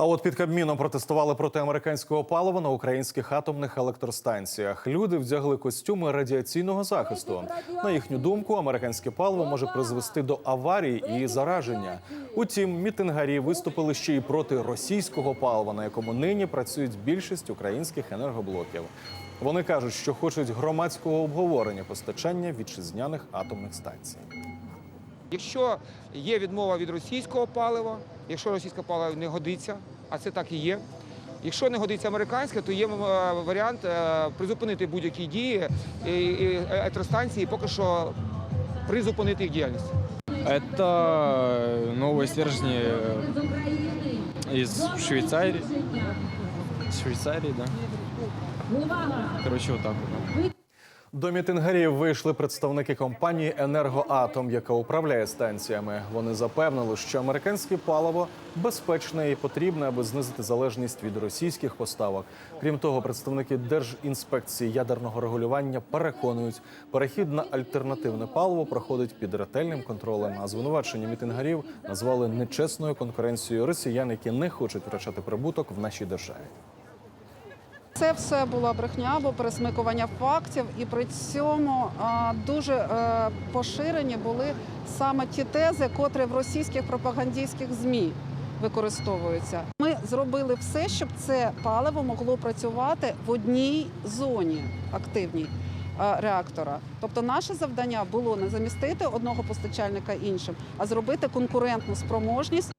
А от під Кабміном протестували проти американського палива на українських атомних електростанціях. Люди вдягли костюми радіаційного захисту. На їхню думку, американське паливо може призвести до аварій і зараження. Утім, мітингарі виступили ще й проти російського палива, на якому нині працюють більшість українських енергоблоків. Вони кажуть, що хочуть громадського обговорення постачання вітчизняних атомних станцій. Якщо є відмова від російського палива, якщо російське паливо не годиться, а це так і є. Якщо не годиться американське, то є е, варіант е, призупинити будь-які дії і електростанції, поки що призупинити їх діяльність. Это новые стержни из Швейцарии. Швейцарии, да. Короче, вот так вот. До мітингарів вийшли представники компанії Енергоатом, яка управляє станціями. Вони запевнили, що американське паливо безпечне і потрібне, аби знизити залежність від російських поставок. Крім того, представники Держінспекції ядерного регулювання переконують, перехід на альтернативне паливо проходить під ретельним контролем. А звинувачення мітингарів назвали нечесною конкуренцією росіян, які не хочуть втрачати прибуток в нашій державі. Це все була брехня або пересмикування фактів, і при цьому дуже е, поширені були саме ті тези, котрі в російських пропагандистських змі використовуються. Ми зробили все, щоб це паливо могло працювати в одній зоні активній реактора. Тобто, наше завдання було не замістити одного постачальника іншим, а зробити конкурентну спроможність